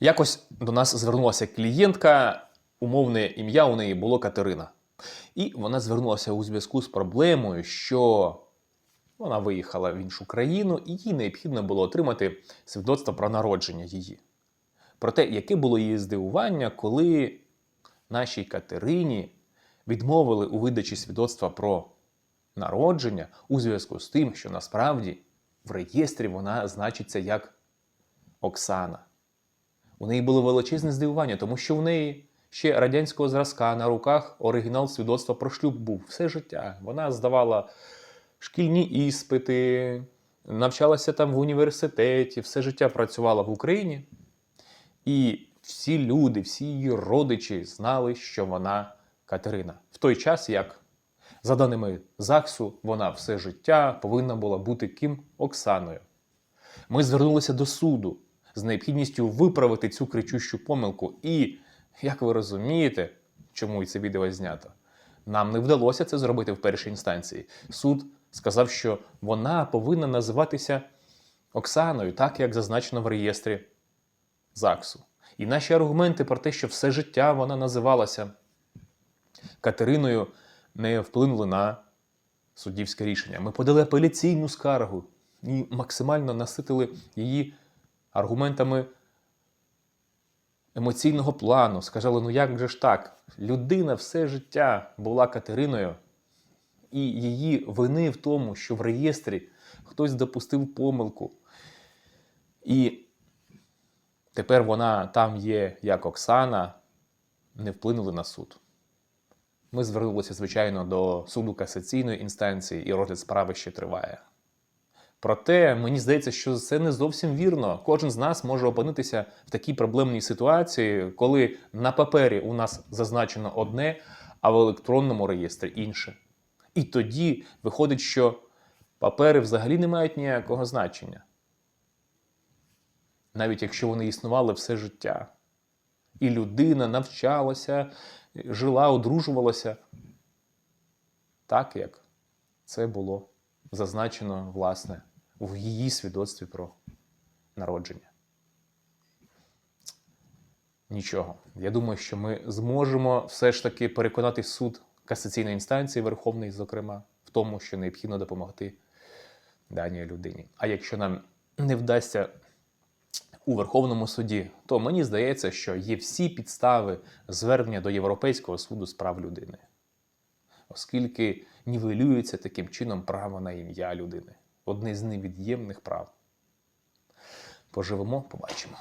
Якось до нас звернулася клієнтка, умовне ім'я у неї було Катерина. І вона звернулася у зв'язку з проблемою, що вона виїхала в іншу країну, і їй необхідно було отримати свідоцтво про народження її. Про те, яке було її здивування, коли нашій Катерині відмовили у видачі свідоцтва про народження у зв'язку з тим, що насправді в реєстрі вона значиться як Оксана. У неї було величезне здивування, тому що в неї ще радянського зразка на руках оригінал свідоцтва про шлюб був все життя. Вона здавала шкільні іспити, навчалася там в університеті, все життя працювала в Україні. І всі люди, всі її родичі знали, що вона Катерина. В той час, як, за даними ЗАГСу, вона все життя повинна була бути ким Оксаною. Ми звернулися до суду з необхідністю виправити цю кричущу помилку. І, як ви розумієте, чому і це відео знято, нам не вдалося це зробити в першій інстанції. Суд сказав, що вона повинна називатися Оксаною, так як зазначено в реєстрі ЗАГСу. І наші аргументи про те, що все життя вона називалася Катериною, не вплинули на суддівське рішення. Ми подали апеляційну скаргу і максимально наситили її аргументами емоційного плану. Сказали, ну як же ж так? Людина все життя була Катериною, і її вини в тому, що в реєстрі хтось допустив помилку. І тепер вона там є як Оксана, не вплинули на суд. Ми звернулися, звичайно, до суду касаційної інстанції, і розгляд справи ще триває. Проте мені здається, що це не зовсім вірно. Кожен з нас може опинитися в такій проблемній ситуації, коли на папері у нас зазначено одне, а в електронному реєстрі інше. І тоді виходить, що папери взагалі не мають ніякого значення, навіть якщо вони існували все життя. І людина навчалася, жила, одружувалася так, як це було зазначено, власне, в її свідоцтві про народження. Нічого. Я думаю, що ми зможемо все ж таки переконати суд касаційної інстанції, Верховний, зокрема, в тому, що необхідно допомогти даній людині. А якщо нам не вдасться у Верховному суді, то мені здається, що є всі підстави звернення до Європейського суду з прав людини, оскільки нівелюється таким чином право на ім'я людини одне з невід'ємних прав. Поживемо, побачимо.